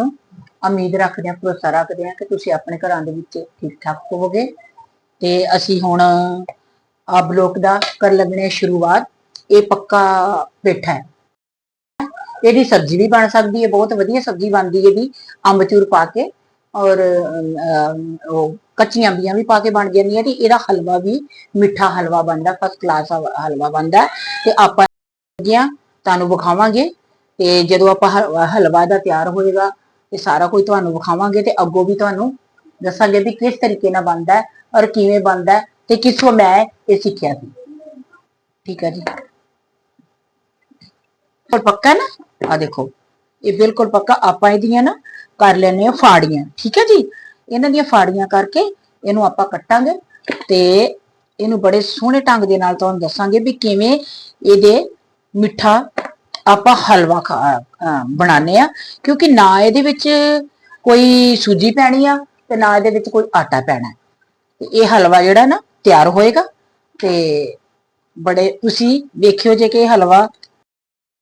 ਨੂੰ ਉਮੀਦ ਰੱਖਦੇ ਹਾਂ, ਭਰੋਸਾ ਰੱਖਦੇ ਹਾਂ ਕਿ ਤੁਸੀਂ ਆਪਣੇ ਘਰਾਂ ਦੇ ਵਿੱਚ ਠੀਕ ਠਾਕ ਹੋਵੋਗੇ। ਤੇ ਅਸੀਂ ਹੁਣ ਆ ਬਲੋਕ ਦਾ ਕਰ ਲੱਗਣੇ ਸ਼ੁਰੂਆਤ। ਇਹ ਪੱਕਾ ਪੇਠਾ ਹੈ। ਇਹਦੀ ਸਬਜ਼ੀ ਵੀ ਬਣ ਸਕਦੀ ਹੈ, ਬਹੁਤ ਵਧੀਆ ਸਬਜ਼ੀ ਬਣਦੀ ਹੈ ਇਹਦੀ। ਅੰਬਚੂਰ ਪਾ ਕੇ ਔਰ ਉਹ ਕੱਚੀਆਂ ਅੰਬੀਆਂ ਵੀ ਪਾ ਕੇ ਬਣ ਜਾਂਦੀਆਂ ਤੇ ਇਹਦਾ ਹਲਵਾ ਵੀ ਮਿੱਠਾ ਹਲਵਾ ਬਣਦਾ ਫਸਟ ਕਲਾਸ ਹਲਵਾ ਬਣਦਾ। ਤੇ ਆਪਾਂ ਗਿਆ ਤੁਹਾਨੂੰ ਵਿਖਾਵਾਂਗੇ। ਤੇ ਜਦੋਂ ਆਪਾਂ ਹ- ਹਲਵਾ ਦਾ ਤਿਆਰ ਹੋਏਗਾ ਇਹ ਸਾਰਾ ਕੁਝ ਤੁਹਾਨੂੰ ਵਿਖਾਵਾਂਗੇ ਤੇ ਅੱਗੋਂ ਵੀ ਤੁਹਾਨੂੰ ਦੱਸਾਂਗੇ ਵੀ ਕਿਸ ਤਰੀਕੇ ਨਾਲ ਬਣਦਾ ਹੈ ਔਰ ਕਿਵੇਂ ਬਣਦਾ ਹੈ ਤੇ ਕਿੱਥੋਂ ਮੈਂ ਇਹ ਸਿੱਖਿਆ ਸੀ। ਠੀਕ ਹੈ ਜੀ। ਪਰ ਪੱਕਾ ਨਾ? ਆ ਦੇਖੋ, ਇਹ ਬਿਲਕੁਲ ਪੱਕਾ। ਆਪਾਂ ਇਹਦੀਆਂ ਨਾ ਕਰ ਲੈਣੇ ਆ ਫਾੜੀਆਂ। ਠੀਕ ਹੈ ਜੀ? ਇਹਨਾਂ ਦੀਆਂ ਫਾੜੀਆਂ ਕਰਕੇ ਇਹਨੂੰ ਆਪਾਂ ਕੱਟਾਂਗੇ ਤੇ ਇਹਨੂੰ ਬੜੇ ਸੋਹਣੇ ਢੰਗ ਦੇ ਨਾਲ ਤੁਹਾਨੂੰ ਦੱਸਾਂਗੇ ਵੀ ਕਿਵੇਂ ਇਹਦੇ ਮਿੱਠਾ ਆਪਾਂ ਹਲਵਾ ਖਾ- ਬਣਾਉਂਦੇ ਆ ਕਿਉਂਕਿ ਨਾ ਇਹਦੇ ਵਿੱਚ ਕੋਈ ਸੂਜੀ ਪੈਣੀ ਆ ਤੇ ਨਾ ਇਹਦੇ ਵਿੱਚ ਕੋਈ ਆਟਾ ਪੈਣਾ ਇਹ ਹਲਵਾ ਜਿਹੜਾ ਨਾ ਤਿਆਰ ਹੋਏਗਾ ਤੇ ਬੜੇ ਤੁਸੀਂ ਵੇਖਿਓ ਜੇ ਕਿ ਹਲਵਾ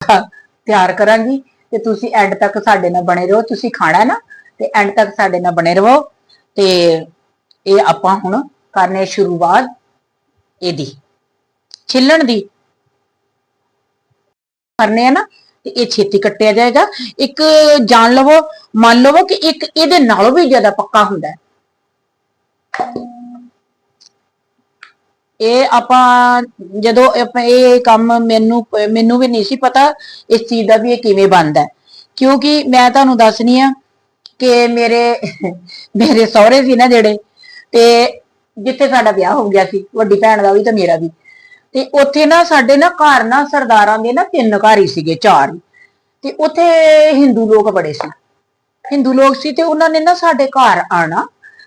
ਤਿਆਰ ਕਰਾਂਗੀ ਤੇ ਤੁਸੀਂ ਐਂਡ ਤੱਕ ਸਾਡੇ ਨਾਲ ਬਣੇ ਰਹੋ। ਤੁਸੀਂ ਖਾਣਾ ਨਾ ਤੇ ਐਂਡ ਤੱਕ ਸਾਡੇ ਨਾਲ ਬਣੇ ਰਹੋ ਤੇ ਇਹ ਆਪਾਂ ਹੁਣ ਕਰਨੇ ਸ਼ੁਰੂਆਤ ਇਹਦੀ, ਛਿੱਲਣ ਦੀ। ਕਰਨੇ ਆ ਨਾ, ਤੇ ਇਹ ਛੇਤੀ ਕੱਟਿਆ ਜਾਏਗਾ। ਇੱਕ ਜਾਣ ਲਵੋ, ਮੰਨ ਲਵੋ ਕਿ ਇੱਕ ਇਹਦੇ ਨਾਲੋਂ ਵੀ ਜ਼ਿਆਦਾ ਪੱਕਾ ਹੁੰਦਾ ਹੈ। ਇਹ ਆਪਾਂ ਜਦੋਂ ਆਪਾਂ ਇਹ ਕੰਮ ਮੈਨੂੰ ਮੈਨੂੰ ਵੀ ਨਹੀਂ ਸੀ ਪਤਾ ਇਸ ਚੀਜ਼ ਦਾ ਵੀ ਇਹ ਕਿਵੇਂ ਬਣਦਾ ਕਿਉਂਕਿ ਮੈਂ ਤੁਹਾਨੂੰ ਦੱਸਣੀ ਆ ਕਿ ਮੇਰੇ ਮੇਰੇ ਸਹੁਰੇ ਸੀ ਨਾ ਜਿਹੜੇ, ਤੇ ਜਿੱਥੇ ਸਾਡਾ ਵਿਆਹ ਹੋ ਗਿਆ ਸੀ, ਵੱਡੀ ਭੈਣ ਦਾ ਵੀ ਤੇ ਮੇਰਾ ਵੀ। ਤੇ ਉੱਥੇ ਨਾ ਸਾਡੇ ਨਾ ਘਰ ਨਾ ਸਰਦਾਰਾਂ ਦੇ ਨਾ ਤਿੰਨ ਘਰ ਹੀ ਸੀਗੇ, ਚਾਰ ਹੀ। ਤੇ ਉੱਥੇ ਹਿੰਦੂ ਲੋਕ ਬੜੇ ਸੀ। ਹਿੰਦੂ ਲੋਕ ਸੀ ਤੇ ਉਹਨਾਂ ਨੇ ਨਾ ਸਾਡੇ ਘਰ ਆਣਾ।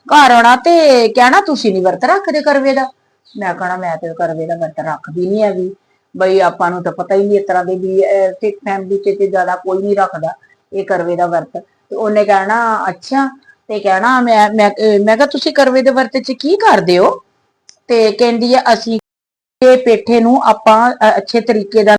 ਘਰ ਆਉਣਾ ਤੇ ਕਹਿਣਾ, ਤੁਸੀਂ ਨਹੀਂ ਵਰਤ ਰੱਖਦੇ ਕਰਵੇ ਦਾ? ਮੈਂ ਕਹਣਾ, ਮੈਂ ਤੇ ਕਰਵੇ ਦਾ ਵਰਤ ਰੱਖਦੀ ਨਹੀਂ ਹੈਗੀ। ਬਈ ਆਪਾਂ ਨੂੰ ਤਾਂ ਪਤਾ ਹੀ ਨਹੀਂ ਇਸ ਤਰ੍ਹਾਂ ਦੇ ਵੀ ਸਿੱਖ ਫੈਮਿਲੀ ਚ ਤੇ ਜ਼ਿਆਦਾ ਕੋਈ ਨਹੀਂ ਰੱਖਦਾ ਇਹ ਕਰਵੇ ਦਾ ਵਰਤ। ਤੇ ਉਹਨੇ ਕਹਿਣਾ, ਅੱਛਾ। ਤੇ ਕਹਿਣਾ, ਮੈਂ ਮੈਂ ਅਹ ਮੈਂ ਕਿਹਾ, ਤੁਸੀਂ ਕਰਵੇ ਦੇ ਵਰਤ ਚ ਕੀ ਕਰਦੇ ਹੋ? ਤੇ ਕਹਿੰਦੀ ਆ, ਅਸੀਂ ਇਹ ਪੇਠੇ ਨੂੰ ਆਪਾਂ ਅੱਛੇ ਤਰੀਕੇ ਦਾ,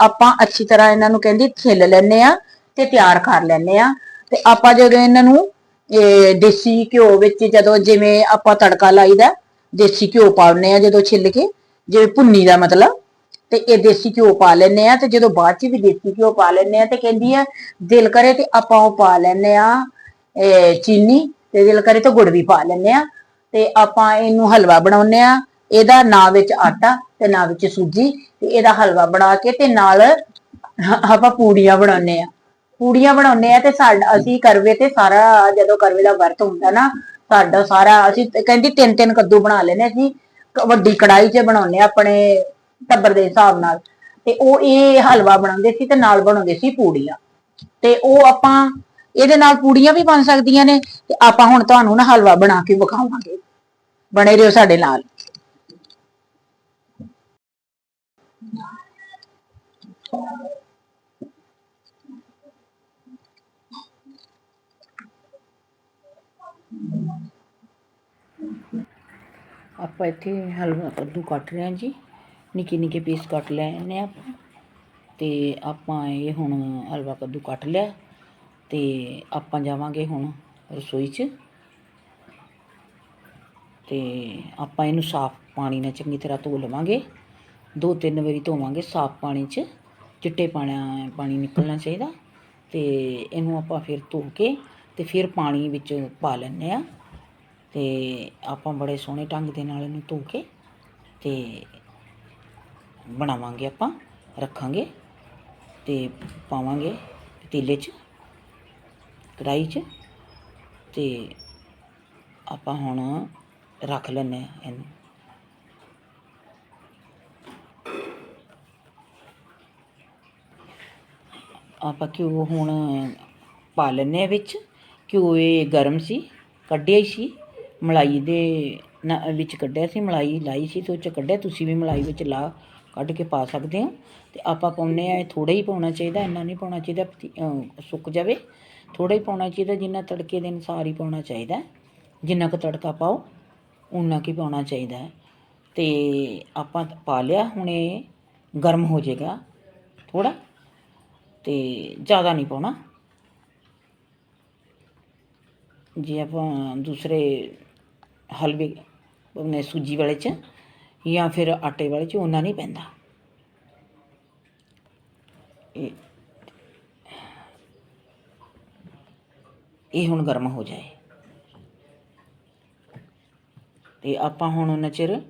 ਆਪਾਂ ਅੱਛੀ ਤਰ੍ਹਾਂ ਇਹਨਾਂ ਨੂੰ ਕਹਿੰਦੀ ਛਿੱਲ ਲੈਨੇ ਆ ਤੇ ਤਿਆਰ ਕਰ ਲੈਨੇ ਆ ਤੇ ਆਪਾਂ ਜਦੋਂ ਇਹਨਾਂ ਨੂੰ, ਇਹ, ਦੇਸੀ ਘਿਓ ਵਿੱਚ ਜਦੋਂ ਜਿਵੇਂ ਆਪਾਂ ਤੜਕਾ ਲਾਈਦਾ, ਦੇਸੀ ਘਿਓ ਪਾਉਨੇ ਆ ਜਦੋਂ ਛਿੱਲ ਕੇ, ਜਿਵੇਂ ਭੁੰਨੀ ਦਾ ਮਤਲਬ। ਤੇ ਇਹ ਦੇਸੀ ਘਿਓ ਪਾ ਲੈਨੇ ਆ ਤੇ ਜਦੋਂ ਬਾਅਦ ਚ ਵੀ ਦੇਸੀ ਘਿਓ ਪਾ ਲੈਨੇ ਆ ਤੇ ਕਹਿੰਦੀ ਆ ਦਿਲ ਕਰੇ ਤੇ ਆਪਾਂ ਉਹ ਪਾ ਲੈਨੇ ਆ ਇਹ, ਚੀਨੀ ਤੇ ਦਿਲ ਕਰੇ ਤਾਂ ਗੁੜ ਵੀ ਪਾ ਲੈਨੇ ਆ ਤੇ ਆਪਾਂ ਇਹਨੂੰ ਹਲਵਾ ਬਣਾਉਨੇ ਆ ਇਹਦਾ ਨਾ ਵਿੱਚ ਆਟਾ ਤੇ ਨਾ ਵਿੱਚ ਸੂਜੀ ਤੇ ਇਹਦਾ ਹਲਵਾ ਬਣਾ ਕੇ ਤੇ ਨਾਲ ਆਪਾਂ ਪੂੜੀਆਂ ਬਣਾਉਨੇ ਆ ਪੂੜੀਆਂ ਬਣਾਉਨੇ ਆ ਤੇ ਸਾਡਾ, ਅਸੀਂ ਕਰਵੇ ਤੇ ਸਾਰਾ ਜਦੋਂ ਕਰਵੇ ਦਾ ਵਰਤ ਹੁੰਦਾ ਨਾ, ਸਾਡਾ ਸਾਰਾ ਅਸੀਂ ਕਹਿੰਦੀ ਤਿੰਨ ਤਿੰਨ ਕੱਦੂ ਬਣਾ ਲੈਨੇ ਅਸੀਂ ਵੱਡੀ ਕੜਾਈ 'ਚ ਬਣਾਉਨੇ ਆ ਆਪਣੇ ਟੱਬਰ ਦੇ ਹਿਸਾਬ ਨਾਲ। ਤੇ ਉਹ ਇਹ ਹਲਵਾ ਬਣਾਉਂਦੇ ਸੀ ਤੇ ਨਾਲ ਬਣਾਉਂਦੇ ਸੀ ਪੂੜੀਆਂ। ਤੇ ਉਹ ਆਪਾਂ ਇਹਦੇ ਨਾਲ ਪੂੜੀਆਂ ਵੀ ਬਣ ਸਕਦੀਆਂ ਨੇ ਤੇ ਆਪਾਂ ਹੁਣ ਤੁਹਾਨੂੰ ਨਾ ਹਲਵਾ ਬਣਾ ਕੇ ਵਿਖਾਵਾਂਗੇ। ਬਣੇ ਰਹੋ ਸਾਡੇ ਨਾਲ। ਆਪਾਂ ਇੱਥੇ ਹਲਵਾ ਕੱਦੂ ਕੱਟ ਰਹੇ ਹਾਂ ਜੀ। ਨਿੱਕੇ ਨਿੱਕੇ ਪੀਸ ਕੱਟ ਲੈਣੇ ਆ ਆਪਾਂ। ਤੇ ਆਪਾਂ ਇਹ ਹੁਣ ਹਲਵਾ ਕੱਦੂ ਕੱਟ ਲਿਆ। ਤੇ ਆਪਾਂ ਜਾਵਾਂਗੇ ਹੁਣ ਰਸੋਈ 'ਚ। ਤੇ ਆਪਾਂ ਇਹਨੂੰ ਸਾਫ਼ ਪਾਣੀ ਨਾਲ ਚੰਗੀ ਤਰ੍ਹਾਂ ਧੋ ਲਵਾਂਗੇ। ਦੋ ਤਿੰਨ ਵਾਰੀ ਧੋਵਾਂਗੇ ਸਾਫ਼ ਪਾਣੀ 'ਚ, ਚਿੱਟੇ ਪਾਣਾ, ਪਾਣੀ ਨਿਕਲਣਾ ਚਾਹੀਦਾ ਅਤੇ ਇਹਨੂੰ ਆਪਾਂ ਫਿਰ ਧੋ ਕੇ ਅਤੇ ਫਿਰ ਪਾਣੀ ਵਿੱਚ ਪਾ ਲੈਂਦੇ ਹਾਂ ਅਤੇ ਆਪਾਂ ਬੜੇ ਸੋਹਣੇ ਢੰਗ ਦੇ ਨਾਲ ਇਹਨੂੰ ਧੋ ਕੇ ਅਤੇ ਬਣਾਵਾਂਗੇ ਆਪਾਂ, ਰੱਖਾਂਗੇ ਅਤੇ ਪਾਵਾਂਗੇ ਪਤੀਲੇ 'ਚ ਕੜਾਈ 'ਚ ਅਤੇ ਆਪਾਂ ਹੁਣ ਰੱਖ ਲੈਂਦੇ ਹਾਂ ਇਹਨੂੰ। ਆਪਾਂ ਘਿਓ ਹੁਣ ਪਾ ਲੈਂਦੇ ਹਾਂ ਵਿੱਚ। ਘਿਓ ਇਹ ਗਰਮ ਸੀ, ਕੱਢਿਆ ਹੀ ਸੀ। ਮਲਾਈ ਦੇ ਨਾ- ਵਿੱਚ ਕੱਢਿਆ ਸੀ, ਮਲਾਈ ਲਾਈ ਸੀ ਤੇ ਉਹ 'ਚ ਕੱਢਿਆ। ਤੁਸੀਂ ਵੀ ਮਲਾਈ ਵਿੱਚ ਲਾ ਕੱਢ ਕੇ ਪਾ ਸਕਦੇ ਹੋ। ਤੇ ਆਪਾਂ ਪਾਉਂਦੇ ਆ ਇਹ ਥੋੜਾ ਹੀ ਪਾਉਣਾ ਚਾਹੀਦਾ, ਇੰਨਾ ਨਹੀਂ ਪਾਉਣਾ ਚਾਹੀਦਾ ਸੁੱਕ ਜਾਵੇ। ਥੋੜਾ ਹੀ ਪਾਉਣਾ ਚਾਹੀਦਾ, ਜਿੰਨਾ ਤੜਕੇ ਦੇ ਅਨੁਸਾਰ ਹੀ ਪਾਉਣਾ ਚਾਹੀਦਾ। ਜਿੰਨਾ ਕੁ ਤੜਕਾ ਪਾਓ ਉਨਾ ਕੀ ਪਾਉਣਾ ਚਾਹੀਦਾ ਹੈ। ਤੇ ਆਪਾਂ ਪਾ ਲਿਆ, ਹੁਣ ਇਹ ਗਰਮ ਹੋ ਜਾਏਗਾ। ਥੋੜਾ ਤੇ ਜ਼ਿਆਦਾ ਨਹੀਂ ਪਾਉਣਾ। ਜੇ ਆਪਾਂ ਦੂਸਰੇ ਹਲਵੇ ਉਹਨੇ ਸੂਜੀ ਵਾਲੇ ਚ ਜਾਂ ਫਿਰ ਆਟੇ ਵਾਲੇ ਚ ਉਹਨਾਂ ਨਹੀਂ ਪੈਂਦਾ। ਇਹ ਇਹ ਹੁਣ ਗਰਮ ਹੋ ਜਾਏ। ਤੇ ਆਪਾਂ ਹੁਣ ਉਹਨਾਂ ਚਿਰ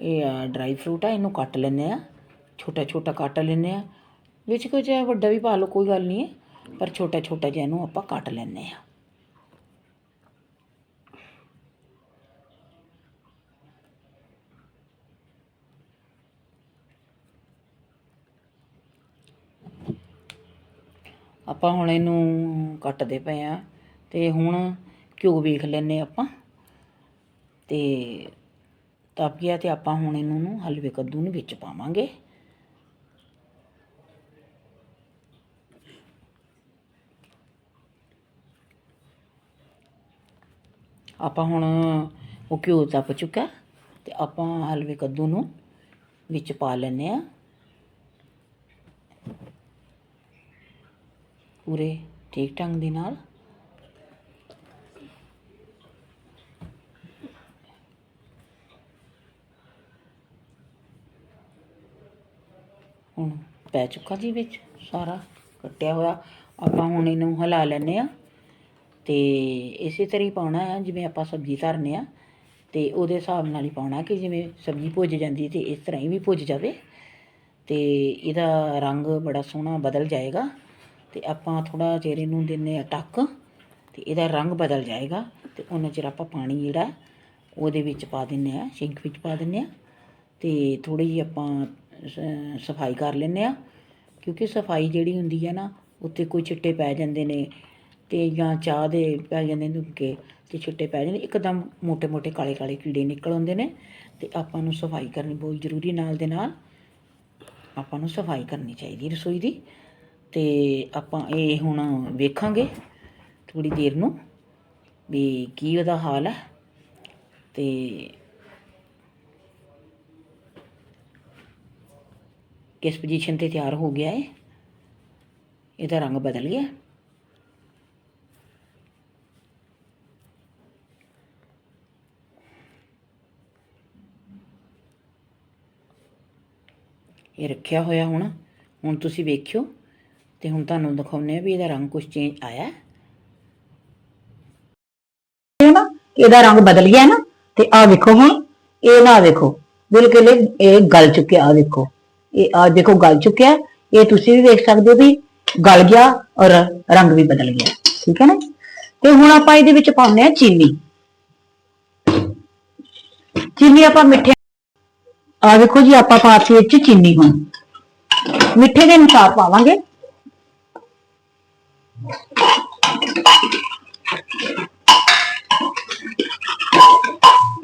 ਇਹ ਡਰਾਈ ਫਰੂਟ ਆ, ਇਹਨੂੰ ਕੱਟ ਲੈਨੇ ਆ। ਛੋਟਾ ਛੋਟਾ ਕੱਟ ਲੈਨੇ ਆ। ਵਿੱਚ ਕੁਝ ਵੱਡਾ ਵੀ ਪਾ ਲਓ, ਕੋਈ ਗੱਲ ਨਹੀਂ ਹੈ, ਪਰ ਛੋਟਾ ਛੋਟਾ ਜਿਹਾ ਇਹਨੂੰ ਆਪਾਂ ਕੱਟ ਲੈਂਦੇ ਆ ਆਪਾਂ ਹੁਣ ਇਹਨੂੰ ਕੱਟਦੇ ਪਏ ਆ ਤੇ ਹੁਣ ਘਿਓ ਵੇਖ ਲੈਨੇ ਆਪਾਂ। ਤੇ ਤਪ ਗਿਆ ਤੇ ਆਪਾਂ ਹੁਣ ਇਹਨੂੰ ਹਲਵੇ ਕੱਦੂ ਨੂੰ ਵਿੱਚ ਪਾਵਾਂਗੇ। ਆਪਾਂ ਹੁਣ ਉਹ ਘਿਓ ਤਪ ਚੁੱਕਾ ਤੇ ਆਪਾਂ ਹਲਵੇ ਕੱਦੂ ਨੂੰ ਵਿੱਚ ਪਾ ਲੈਨੇ ਆ ਪੂਰੇ ਠੀਕ ਢੰਗ ਦੇ ਨਾਲ। ਹੁਣ ਪੈ ਚੁੱਕਾ ਜੀ ਵਿੱਚ ਸਾਰਾ ਕੱਟਿਆ ਹੋਇਆ। ਆਪਾਂ ਹੁਣ ਇਹਨੂੰ ਹਿਲਾ ਲੈਨੇ ਆ ਤੇ ਇਸੇ ਤਰ੍ਹਾਂ ਹੀ ਪਾਉਣਾ ਆ, ਜਿਵੇਂ ਆਪਾਂ ਸਬਜ਼ੀ ਧਰਨੇ ਆ, ਤੇ ਉਹਦੇ ਹਿਸਾਬ ਨਾਲ ਹੀ ਪਾਉਣਾ ਕਿ ਜਿਵੇਂ ਸਬਜ਼ੀ ਭੁੱਜ ਜਾਂਦੀ ਤੇ ਇਸ ਤਰ੍ਹਾਂ ਹੀ ਵੀ ਭੁੱਜ ਜਾਵੇ। ਤੇ ਇਹਦਾ ਰੰਗ ਬੜਾ ਸੋਹਣਾ ਬਦਲ ਜਾਏਗਾ ਤੇ ਆਪਾਂ ਥੋੜਾ ਚਿਰ ਇਹਨੂੰ ਦਿੰਨੇ ਆ ਟੱਕ ਤੇ ਇਹਦਾ ਰੰਗ ਬਦਲ ਜਾਏਗਾ ਤੇ ਉਹਨਾਂ ਚਿਰ ਆਪਾਂ ਪਾਣੀ ਜਿਹੜਾ ਉਹਦੇ ਵਿੱਚ ਪਾ ਦਿੰਨੇ ਆ, ਸਿੰਕ ਵਿੱਚ ਪਾ ਦਿੰਨੇ ਆ ਤੇ ਥੋੜੀ ਜਿਹੀ ਆਪਾਂ ਸ- ਸਫ਼ਾਈ ਕਰ ਲੈਂਦੇ ਆ। ਕਿਉਂਕਿ ਸਫ਼ਾਈ ਜਿਹੜੀ ਹੁੰਦੀ ਹੈ ਨਾ, ਉੱਤੇ ਕੋਈ ਚਿੱਟੇ ਪੈ ਜਾਂਦੇ ਨੇ ਤੇ ਜਾਂ ਚਾਹ ਦੇ ਪੈ ਜਾਂਦੇ ਨੇ ਨੁੱਕੇ ਤੇ ਛਿੱਟੇ ਪੈ ਜਾਂਦੇ ਇੱਕਦਮ ਮੋਟੇ ਮੋਟੇ ਕਾਲੇ-ਕਾਲੇ ਕੀੜੇ ਨਿਕਲ ਆਉਂਦੇ ਨੇ ਤੇ ਆਪਾਂ ਨੂੰ ਸਫ਼ਾਈ ਕਰਨੀ ਬਹੁਤ ਜ਼ਰੂਰੀ ਨਾਲ ਦੇ ਨਾਲ। ਆਪਾਂ ਨੂੰ ਸਫ਼ਾਈ ਕਰਨੀ ਚਾਹੀਦੀ ਰਸੋਈ ਦੀ ਤੇ ਆਪਾਂ ਇਹ ਹੁਣ ਵੇਖਾਂਗੇ ਥੋੜੀ ਦੇਰ ਨੂੰ ਵੀ ਕੀ ਉਹਦਾ ਹਾਲ ਹੈ ਤੇ ਕਿਸ ਪੋਜੀਸ਼ਨ ਤੇ ਤਿਆਰ ਹੋ ਗਿਆ ਹੈ ਇਹਦਾ ਰੰਗ ਬਦਲ ਗਿਆ। ਇਹ ਰੱਖਿਆ ਹੋਇਆ ਹੁਣ। ਹੁਣ ਤੁਸੀਂ ਵੇਖਿਓ ਤੇ ਹੁਣ ਤੁਹਾਨੂੰ ਦਿਖਾਉਂਦੇ ਆ ਵੀ ਇਹਦਾ ਰੰਗ ਕੁਝ ਚੇਂਜ ਆਇਆ। ਹੈ ਨਾ, ਇਹਦਾ ਰੰਗ ਬਦਲ ਗਿਆ ਨਾ, ਤੇ ਆ ਵੇਖੋ ਹੁਣ, ਇਹ ਨਾ ਵੇਖੋ, ਬਿਲਕੁਲ ਇਹ ਗਲ ਚੁੱਕਿਆ ਆ ਵੇਖੋ। ਇਹ ਆ ਦੇਖੋ ਗਲ ਚੁੱਕਿਆ, ਇਹ ਤੁਸੀਂ ਵੀ ਵੇਖ ਸਕਦੇ ਹੋ ਵੀ ਗਲ ਗਿਆ ਔਰ ਰੰਗ ਵੀ ਬਦਲ ਗਿਆ, ਠੀਕ ਹੈ ਨਾ? ਤੇ ਹੁਣ ਆਪਾਂ ਇਹਦੇ ਵਿੱਚ ਪਾਉਂਦੇ ਆ ਚੀਨੀ। ਚੀਨੀ ਆਪਾਂ ਮਿੱਠੇ ਆ ਵੇਖੋ ਜੀ, ਆਪਾਂ ਪਾਤੀ ਵਿੱਚ ਚੀਨੀ ਹੁਣ। ਮਿੱਠੇ ਦੇ ਅਨੁਸਾਰ ਪਾਵਾਂਗੇ।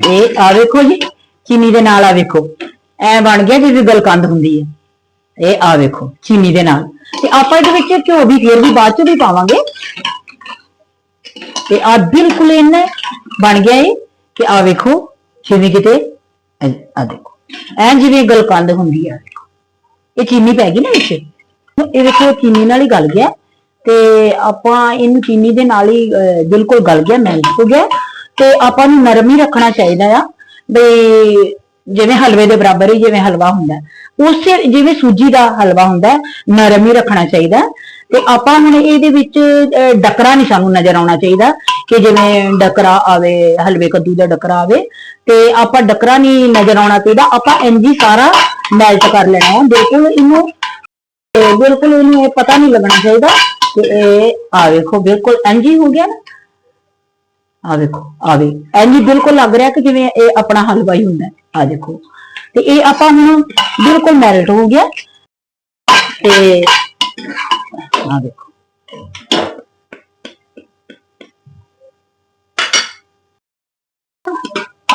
ਇਹ ਆ ਵੇਖੋ ਜੀ, ਚੀਨੀ ਦੇ ਨਾਲ ਆ ਵੇਖੋ। ਐ ਬਣ ਗਿਆ ਜਿਵੇਂ ਗਲਕੰਦ ਹੁੰਦੀ ਹੈ। ਇਹ ਆ ਵੇਖੋ, ਚੀਨੀ ਦੇ ਨਾਲ। ਤੇ ਆਪਾਂ ਇਹਦੇ ਵਿੱਚ ਘਿਓ ਵੀ, ਫੇਰ ਵੀ ਬਾਅਦ ਚ ਵੀ ਪਾਵਾਂਗੇ। ਤੇ ਆ ਬਿਲਕੁਲ ਇਹਨੇ ਬਣ ਗਿਆ ਇਹ। ਕਿ ਆ ਵੇਖੋ, ਜਿਵੇਂ ਕਿਤੇ ਐ- ਆ ਦੇਖੋ। ਐ ਜਿਵੇਂ ਗਲਕੰਦ ਹੁੰਦੀ ਆ। ਇਹ ਚੀਨੀ ਪੈ ਗਈ ਨਾ ਵਿੱਚ। ਇਹ ਵੇਖੋ ਚੀਨੀ ਨਾਲ ਹੀ ਗਲ ਗਿਆ ਤੇ ਆਪਾਂ ਇਹਨੂੰ ਚੀਨੀ ਦੇ ਨਾਲ ਹੀ ਬਿਲਕੁਲ ਗਲ ਗਿਆ ਮੈਲਟ ਹੋ ਗਿਆ। ਤੇ ਆਪਾਂ ਨੂੰ ਨਰਮ ਹੀ ਰੱਖਣਾ ਚਾਹੀਦਾ ਆ ਬਈ ਜਿਵੇਂ ਹਲਵੇ ਦੇ ਬਰਾਬਰ ਹੀ ਜਿਵੇਂ ਹਲਵਾ ਹੁੰਦਾ। ਉਸੇ ਜਿਵੇਂ ਸੂਜੀ ਦਾ ਹਲਵਾ ਹੁੰਦਾ ਨਰਮ ਹੀ ਰੱਖਣਾ ਚਾਹੀਦਾ। ਤੇ ਆਪਾਂ ਹੁਣ ਇਹਦੇ ਵਿੱਚ ਅਹ, ਡਕਰਾ ਨਹੀਂ ਸਾਨੂੰ ਨਜ਼ਰ ਆਉਣਾ ਚਾਹੀਦਾ। ਕਿ ਜਿਵੇਂ ਡਕਰਾ ਆਵੇ, ਹਲਵੇ ਕੱਦੂ ਦਾ ਡਕਰਾ ਆਵੇ, ਤੇ ਆਪਾਂ ਡਕਰਾ ਨਹੀਂ ਨਜ਼ਰ ਆਉਣਾ ਚਾਹੀਦਾ, ਆਪਾਂ ਇੰਜ ਸਾਰਾ ਮੈਲਟ ਕਰ ਲੈਣਾ ਹੈ। ਬਿਲਕੁਲ ਇਹਨੂੰ ਬਿਲਕੁਲ ਇਹਨੂੰ ਇਹ ਪਤਾ ਨਹੀਂ ਲੱਗਣਾ ਚਾਹੀਦਾ ਕਿ ਇਹ ਆ ਵੇਖੋ, ਬਿਲਕੁਲ ਇੰਜ ਹੀ ਹੋ ਗਿਆ। ਨਾ ਆ ਵੇਖੋ ਆ ਵੀ ਇੰਜ ਬਿਲਕੁਲ ਲੱਗ ਰਿਹਾ ਕਿ ਜਿਵੇਂ ਇਹ ਆਪਣਾ ਹਲਵਾ ਹੀ ਹੁੰਦਾ ਹੈ। ਆ ਦੇਖੋ, ਤੇ ਇਹ ਆਪਾਂ ਹੁਣ ਬਿਲਕੁਲ ਮੈਲਟ ਹੋ ਗਿਆ। ਤੇ ਆ ਦੇਖੋ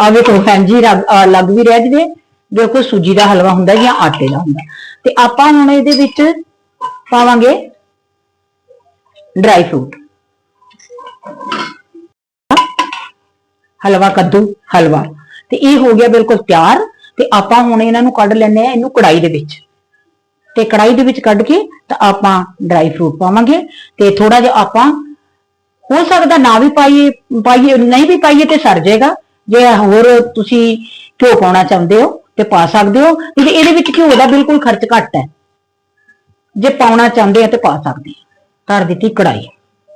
ਆ ਵੇਖੋ ਹਾਂਜੀ ਰਗ- ਆ ਲੱਗ ਵੀ ਰਿਹਾ ਜਿਵੇਂ ਬਿਲਕੁਲ ਸੂਜੀ ਦਾ ਹਲਵਾ ਹੁੰਦਾ ਜਾਂ ਆਟੇ ਦਾ ਹੁੰਦਾ। ਤੇ ਆਪਾਂ ਹੁਣ ਇਹਦੇ ਵਿੱਚ ਪਾਵਾਂਗੇ ਡਰਾਈ ਫਰੂਟ ਹਲਵਾ ਕੱਦੂ, ਹਲਵਾ। ਤੇ ਇਹ ਹੋ ਗਿਆ ਬਿਲਕੁਲ ਤਿਆਰ। ਤੇ ਆਪਾਂ ਹੁਣ ਇਹਨਾਂ ਨੂੰ ਕੱਢ ਲੈਣੇ ਆ ਇਹਨੂੰ ਕੜਾਈ ਦੇ ਵਿੱਚ। ਤੇ ਕੜਾਈ ਦੇ ਵਿੱਚ ਕੱਢ ਕੇ ਤਾਂ ਆਪਾਂ ਡਰਾਈ ਫਰੂਟ ਪਾਵਾਂਗੇ। ਤੇ ਥੋੜਾ ਜਿਹਾ ਆਪਾਂ, ਹੋ ਸਕਦਾ ਨਾ ਵੀ ਪਾਈਏ ਪਾਈਏ, ਨਹੀਂ ਵੀ ਪਾਈਏ ਤੇ ਸਰ ਜਾਏਗਾ। ਜੇ ਹੋਰ ਤੁਸੀਂ ਘਿਓ ਪਾਉਣਾ ਚਾਹੁੰਦੇ ਹੋ ਤੇ ਪਾ ਸਕਦੇ ਹੋ ਕਿਉਂਕਿ ਇਹਦੇ ਵਿੱਚ ਘਿਓ ਦਾ ਬਿਲਕੁਲ ਖਰਚ ਘੱਟ ਹੈ। ਜੇ ਪਾਉਣਾ ਚਾਹੁੰਦੇ ਆ ਤੇ ਪਾ ਸਕਦੇ ਆ ਧਰ ਦਿੱਤੀ ਕੜਾਈ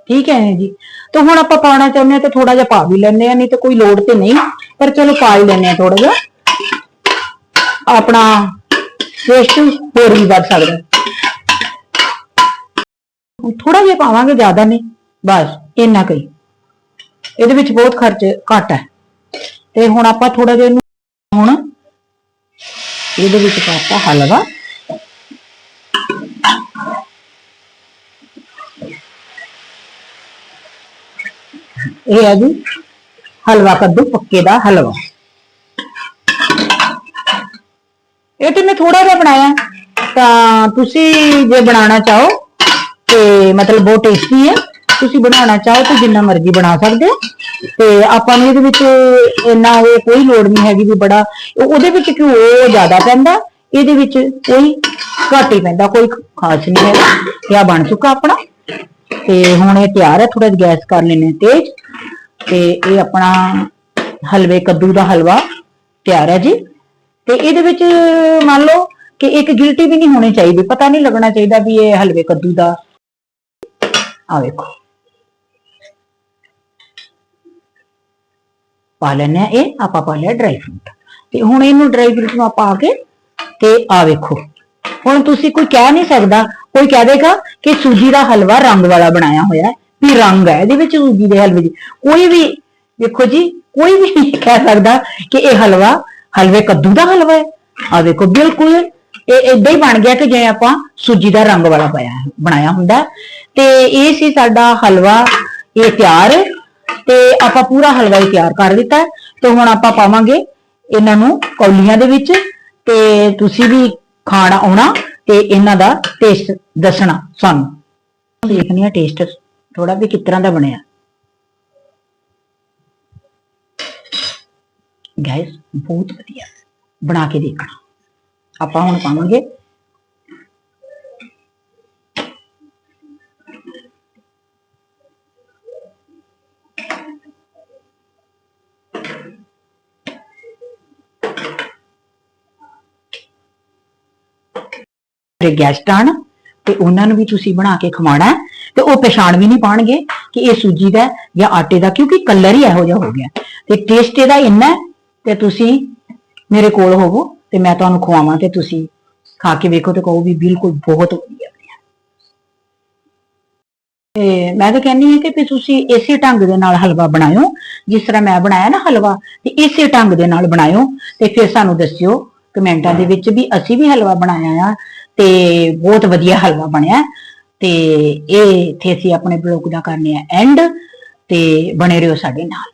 ਠੀਕ ਹੈ ਜੀ। ਤੇ ਹੁਣ ਆਪਾਂ ਪਾਉਣਾ ਚਾਹੁੰਦੇ ਆ ਤੇ ਥੋੜਾ ਜਿਹਾ ਪਾ ਵੀ ਲੈਂਦੇ ਆ ਨਹੀਂ ਤੇ ਕੋਈ ਲੋੜ ਤੇ ਨਹੀਂ, ਪਰ ਚਲੋ ਪਾ ਹੀ ਲੈਂਦੇ ਆ ਥੋੜਾ ਜਿਹਾ। ਆਪਣਾ ਟੇਸਟ ਹੋਰ ਵੀ ਵੱਧ ਸਕਦਾ ਥੋੜਾ ਜਿਹਾ ਪਾਵਾਂਗੇ ਜ਼ਿਆਦਾ ਨਹੀਂ, ਬਸ ਇੰਨਾ ਕਈ ਇਹਦੇ ਵਿੱਚ ਬਹੁਤ ਖਰਚ ਘੱਟ ਹੈ। ਤੇ ਹੁਣ ਆਪਾਂ ਥੋੜਾ ਜਿਹਾ ਇਹਨੂੰ ਹੁਣ ਇਹਦੇ ਵਿੱਚ ਪਾਤਾ ਹਲਵਾ। ਇਹ ਹੈ ਜੀ ਹਲਵਾ ਕੱਦੂ ਪੱਕੇ ਦਾ ਹਲਵਾ। ਇਹ ਤੇ ਮੈਂ ਥੋੜਾ ਜਿਹਾ ਬਣਾਇਆ, ਤਾਂ ਤੁਸੀਂ ਜੇ ਬਣਾਉਣਾ ਚਾਹੋ ਤੇ ਮਤਲਬ ਬਹੁਤ ਟੇਸਟੀ ਹੈ ਤੁਸੀਂ ਬਣਾਉਣਾ ਚਾਹੋ ਤਾਂ ਜਿੰਨਾ ਮਰਜ਼ੀ ਬਣਾ ਸਕਦੇ ਹੋ। ਤੇ ਆਪਾਂ ਨੂੰ ਇਹਦੇ ਵਿੱਚ ਇੰਨਾ ਉਹ ਕੋਈ ਲੋੜ ਨਹੀਂ ਹੈਗੀ ਵੀ ਬੜਾ ਉਹਦੇ ਵਿੱਚ ਘਿਓ ਜ਼ਿਆਦਾ ਪੈਂਦਾ? ਇਹਦੇ ਵਿੱਚ ਕੋਈ ਘੱਟ ਹੀ ਪੈਂਦਾ, ਕੋਈ ਖਾਸ ਨਹੀਂ ਹੈਗਾ ਇਹ ਬਣ ਚੁੱਕਾ ਆਪਣਾ? ਤੇ ਹੁਣ ਇਹ ਤਿਆਰ ਹੈ ਥੋੜਾ ਜਿਹਾ ਗੈਸ ਕਰ ਲੈਣੇ ਤੇਜ਼। ਤੇ ਇਹ ਆਪਣਾ ਹਲਵੇ, ਕੱਦੂ ਦਾ ਹਲਵਾ ਤਿਆਰ ਹੈ ਜੀ। ਤੇ ਇਹਦੇ ਵਿੱਚ ਮੰਨ ਲਓ ਕਿ ਇੱਕ ਗਿਲਟੀ ਵੀ ਨਹੀਂ ਹੋਣੀ ਚਾਹੀਦੀ, ਪਤਾ ਨਹੀਂ ਲੱਗਣਾ ਚਾਹੀਦਾ ਵੀ ਇਹ ਹਲਵੇ, ਕੱਦੂ ਦਾ। ਆ ਵੇਖੋ। ਪਾ ਲੈਣੇ ਆ ਇਹ ਆਪਾਂ ਪਾ ਲਿਆ ਡਰਾਈ ਫਰੂਟ ਤੇ ਹੁਣ ਇਹਨੂੰ ਡਰਾਈ ਫਰੂਟ ਨੂੰ ਆਪਾਂ ਆ ਕੇ ਤੇ ਆ ਵੇਖੋ। ਹੁਣ ਤੁਸੀਂ ਕੋਈ ਕਹਿ ਨਹੀਂ ਸਕਦਾ, ਕੋਈ ਕਹਿ ਦੇਗਾ ਕਿ ਸੂਜੀ ਦਾ ਹਲਵਾ ਰੰਗ ਵਾਲਾ ਬਣਾਇਆ ਹੋਇਆ ਹੈ, ਵੀ ਰੰਗ ਹੈ, ਇਹਦੇ ਵਿੱਚ ਸੂਜੀ ਦੇ ਹਲਵੇ ਦੀ। ਕੋਈ ਵੀ, ਵੇਖੋ ਜੀ, ਕੋਈ ਵੀ ਨਹੀਂ ਕਹਿ ਸਕਦਾ ਕਿ ਇਹ ਹਲਵਾ, ਹਲਵੇ ਕੱਦੂ ਦਾ ਹਲਵਾ ਹੈ। ਆ ਵੇਖੋ, ਬਿਲਕੁਲ ਇਹ ਇਦਾਂ ਹੀ ਬਣ ਗਿਆ ਕਿ ਜਿਵੇਂ ਆਪਾਂ ਸੂਜੀ ਦਾ ਰੰਗ ਵਾਲਾ ਪਾਇਆ, ਬਣਾਇਆ ਹੁੰਦਾ ਤੇ ਇਹ ਸੀ ਸਾਡਾ ਹਲਵਾ, ਇਹ ਤਿਆਰ। ਤੇ ਆਪਾਂ ਪੂਰਾ ਹਲਵਾਈ ਤਿਆਰ ਕਰ ਦਿੱਤਾ ਤੇ ਹੁਣ ਆਪਾਂ ਪਾਵਾਂਗੇ ਇਹਨਾਂ ਨੂੰ ਕੌਲੀਆਂ ਦੇ ਵਿੱਚ ਤੇ ਤੁਸੀਂ ਵੀ ਖਾਣਾ ਆਉਣਾ ਤੇ ਇਹਨਾਂ ਦਾ ਟੇਸਟ ਦੱਸਣਾ ਸਾਨੂੰ। ਦੇਖਣੀ ਆ ਟੇਸਟ ਥੋੜਾ ਵੀ ਕਿਸ ਤਰ੍ਹਾਂ ਦਾ ਬਣਿਆ। ਗਾਇਸ ਬਹੁਤ ਵਧੀਆ। ਬਣਾ ਕੇ ਦੇਖਣਾ। ਆਪਾਂ ਹੁਣ ਪਾਵਾਂਗੇ ਜਿਹੜੇ ਗੈਸਟ ਆਣ ਤੇ ਉਹਨਾਂ ਨੂੰ ਵੀ ਤੁਸੀਂ ਬਣਾ ਕੇ ਖਵਾਉਣਾ ਤੇ ਉਹ ਪਛਾਣ ਵੀ ਨਹੀਂ ਪਾਣਗੇ ਕਿ ਇਹ ਸੂਜੀ ਦਾ ਜਾਂ ਆਟੇ ਦਾ, ਕਿਉਂਕਿ ਕਲਰ ਹੀ ਇਹੋ ਜਿਹਾ ਹੋ ਗਿਆ। ਤੇ ਟੇਸਟ ਇਹਦਾ ਇੰਨਾ ਤੇ ਤੁਸੀਂ ਮੇਰੇ ਕੋਲ ਹੋਵੋ ਤੇ ਮੈਂ ਤੁਹਾਨੂੰ ਖਵਾਵਾਂ ਤੇ ਤੁਸੀਂ ਖਾ ਕੇ ਵੇਖੋ ਤੇ ਕਹੋ ਵੀ ਬਿਲਕੁਲ ਬਹੁਤ ਵਧੀਆ ਬਣਿਆ। ਤੇ ਮੈਂ ਤਾਂ ਕਹਿੰਦੀ ਹਾਂ ਕਿ ਵੀ ਤੁਸੀਂ ਇਸੇ ਢੰਗ ਦੇ ਨਾਲ ਹਲਵਾ ਬਣਾਇਓ, ਜਿਸ ਤਰ੍ਹਾਂ ਮੈਂ ਬਣਾਇਆ ਨਾ ਹਲਵਾ, ਤੇ ਇਸੇ ਢੰਗ ਦੇ ਨਾਲ ਬਣਾਇਓ ਤੇ ਫਿਰ ਸਾਨੂੰ ਦੱਸਿਓ ਕਮੈਂਟਾਂ ਦੇ ਵਿੱਚ ਵੀ ਅਸੀਂ ਵੀ ਹਲਵਾ ਬਣਾਇਆ ਆ ਤੇ ਬਹੁਤ ਵਧੀਆ ਹਲਵਾ ਬਣਿਆ। ਤੇ ਇਹ ਇੱਥੇ ਅਸੀਂ ਆਪਣੇ ਬਲੌਗ ਦਾ ਕਰਨੇ ਆ ਐਂਡ ਤੇ ਬਣੇ ਰਹੋ ਸਾਡੇ ਨਾਲ।